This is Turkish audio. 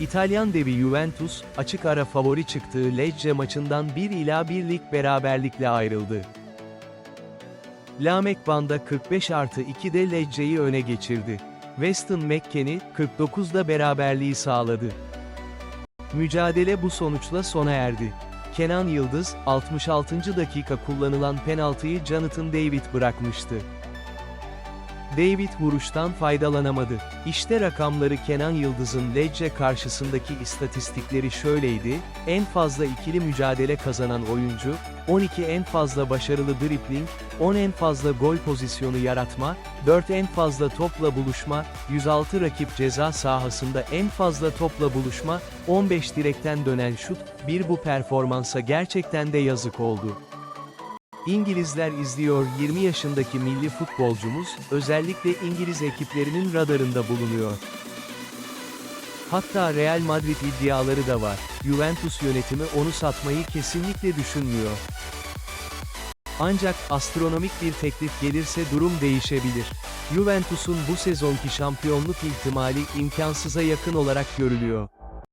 İtalyan devi Juventus, açık ara favori çıktığı Lecce maçından 1 ila 1 lig beraberlikle ayrıldı. Lamek Van'da 45 artı 2'de Lecce'yi öne geçirdi. Weston McKennie, 49'da beraberliği sağladı. Mücadele bu sonuçla sona erdi. Kenan Yıldız, 66. dakika kullanılan penaltıyı Jonathan David bırakmıştı. David vuruştan faydalanamadı. İşte rakamları Kenan Yıldız'ın Lecce karşısındaki istatistikleri şöyleydi, en fazla ikili mücadele kazanan oyuncu, 12 en fazla başarılı dribling, 10 en fazla gol pozisyonu yaratma, 4 en fazla topla buluşma, 106 rakip ceza sahasında en fazla topla buluşma, 15 direkten dönen şut, bir bu performansa gerçekten de yazık oldu. İngilizler izliyor 20 yaşındaki milli futbolcumuz, özellikle İngiliz ekiplerinin radarında bulunuyor. Hatta Real Madrid iddiaları da var. Juventus yönetimi onu satmayı kesinlikle düşünmüyor. Ancak astronomik bir teklif gelirse durum değişebilir. Juventus'un bu sezonki şampiyonluk ihtimali imkansıza yakın olarak görülüyor.